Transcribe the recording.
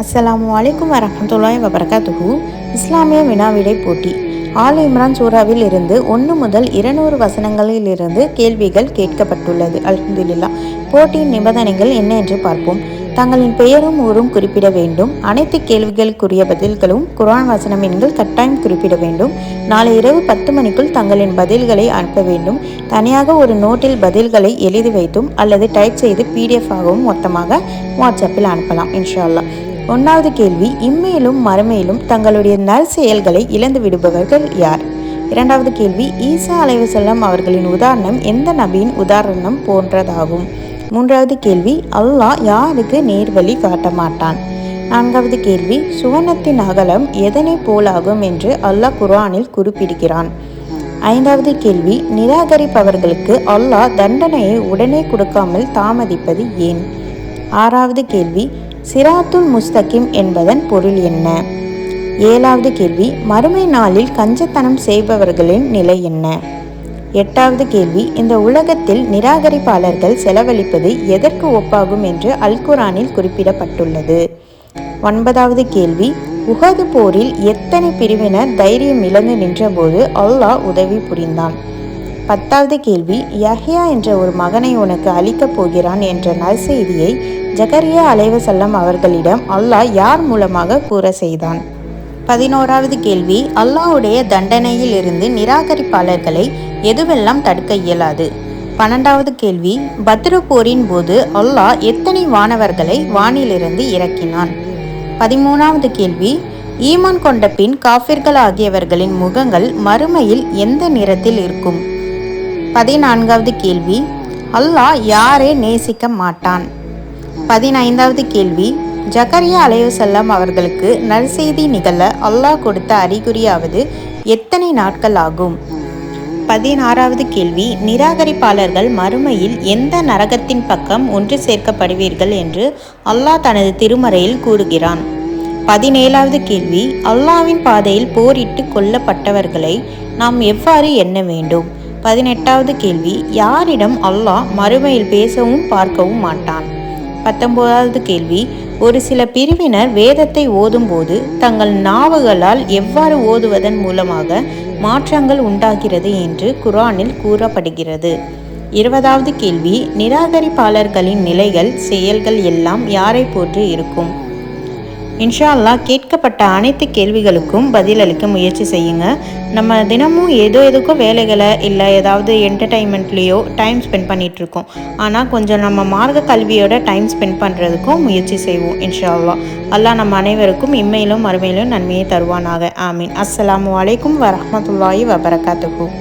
அஸ்லாம் அலைக்கும் வரமத்துல்லாய் வபரகாத்துஹு. இஸ்லாமிய வினாவிடை போட்டி. ஆல் இம்ரான் சூறாவில் இருந்து ஒன்று முதல் இருநூறு வசனங்களிலிருந்து கேள்விகள் கேட்கப்பட்டுள்ளது. அல்ஹம்துலில்லா போட்டியின் நிபந்தனைகள் என்ன என்று பார்ப்போம். தங்களின் பெயரும் ஊரும் குறிப்பிட வேண்டும். அனைத்து கேள்விகளுக்குரிய பதில்களும் குரான் வசனம் எண்கள் கட்டாயம் குறிப்பிட வேண்டும். நாளை இரவு பத்து மணிக்குள் தங்களின் பதில்களை அனுப்ப வேண்டும். தனியாக ஒரு நோட்டில் பதில்களை எழுதி வைத்தும் அல்லது டைப் செய்து பிடிஎஃப் ஆகவும் மொத்தமாக வாட்ஸ்அப்பில் அனுப்பலாம். இன்ஷா அல்லாஹ் ஒன்றாவது கேள்வி இம்மையிலும் மறுமையிலும் தங்களுடைய நல் செயல்களை இழந்து விடுபவர்கள் யார்? இரண்டாவது கேள்வி ஈசா அலைவசல்லம் அவர்களின் உதாரணம் எந்த நபியின் உதாரணம் போன்றதாகும்? மூன்றாவது கேள்வி அல்லாஹ் யாருக்கு நேர்வழி காட்ட மாட்டான் நான்காவது கேள்வி சுவனத்தின் அகலம் எதனை போலாகும் என்று அல்லாஹ் குர்ஆனில் குறிப்பிடுகிறான். ஐந்தாவது கேள்வி நிராகரிப்பவர்களுக்கு அல்லாஹ் தண்டனையை உடனே கொடுக்காமல் தாமதிப்பது ஏன்? ஆறாவது கேள்வி சிராத்துல் முஸ்தகிம் என்பதன் பொருள் என்ன? ஏழாவது கேள்வி மறுமை நாளில் கஞ்சத்தனம் செய்பவர்களின் நிலை என்ன? எட்டாவது கேள்வி இந்த உலகத்தில் நிராகரிப்பாளர்கள் செலவழிப்பது எதற்கு ஒப்பாகும் என்று அல்குரானில் குறிப்பிடப்பட்டுள்ளது. ஒன்பதாவது கேள்வி உகது போரில் எத்தனை பிரிவினர் தைரியம் இழந்து நின்றபோது அல்லாஹ் உதவி புரிந்தான்? பத்தாவது கேள்வி யஹ்யா என்ற ஒரு மகனை உனக்கு அளிக்கப் போகிறான் என்ற நற்செய்தியை ஜகரியா அலைவசல்லம் அவர்களிடம் அல்லாஹ் யார் மூலமாக கூற செய்தான்? பதினோராவது கேள்வி அல்லாஹுடைய தண்டனையில் இருந்து நிராகரிப்பாளர்களை எதுவெல்லாம் தடுக்க இயலாது? பன்னெண்டாவது கேள்வி பத்ரு போரின் போது அல்லாஹ் எத்தனை வானவர்களை வானிலிருந்து இறக்கினான்? பதிமூணாவது கேள்வி ஈமான் கொண்ட பின் காஃபிர்கள் ஆகியவர்களின் முகங்கள் மறுமையில் எந்த நிறத்தில் இருக்கும்? பதினான்காவது கேள்வி. அல்லாஹ் யாரை நேசிக்க மாட்டான்? பதினைந்தாவது கேள்வி. ஜக்கரியா அலையுசல்லாம் அவர்களுக்கு நற்செய்தி நிகழ அல்லாஹ் கொடுத்த அறிகுறியாவது எத்தனை நாட்கள் ஆகும்? பதினாறாவது கேள்வி. நிராகரிப்பாளர்கள் மறுமையில் எந்த நரகத்தின் பக்கம் ஒன்று சேர்க்கப்படுவீர்கள் என்று அல்லாஹ் தனது திருமறையில் கூறுகிறான். பதினேழாவது கேள்வி. அல்லாவின் பாதையில் போரிட்டு கொல்லப்பட்டவர்களை நாம் எவ்வாறு எண்ண வேண்டும்? பதினெட்டாவது கேள்வி யாரிடம் அல்லாஹ் மறுமையில் பேசவும் பார்க்கவும் மாட்டான்? பத்தொன்பதாவது கேள்வி ஒரு சில பிரிவினர் வேதத்தை ஓதும்போது தங்கள் நாவுகளால் எவ்வாறு ஓதுவதன் மூலமாக மாற்றங்கள் உண்டாகிறது என்று குரானில் கூறப்படுகிறது. இருபதாவது கேள்வி நிராகரிப்பாளர்களின் நிலைகள் செயல்கள் எல்லாம் யாரை போன்று இருக்கும்? இன்ஷா அல்லா கேட்கப்பட்ட அனைத்து கேள்விகளுக்கும் பதிலளிக்க முயற்சி செய்யுங்க. நம்ம தினமும் ஏதோ எதுக்கோ வேலைகளை இல்லை ஏதாவது என்டர்டைன்மெண்ட்லேயோ டைம் ஸ்பெண்ட் பண்ணிகிட்ருக்கோம் ஆனால் கொஞ்சம் நம்ம மார்க்க கல்வியோட டைம் ஸ்பெண்ட் பண்ணுறதுக்கும் முயற்சி செய்வோம் இன்ஷா அல்லா அல்லா நம்ம அனைவருக்கும் இம்மையிலும் மறுமையிலும் நன்மையை தருவானாக. ஆமீன். அஸ்ஸலாமு வலைக்கும் வரஹ்மத்துல்லாஹி வபரகாத்துக்கும்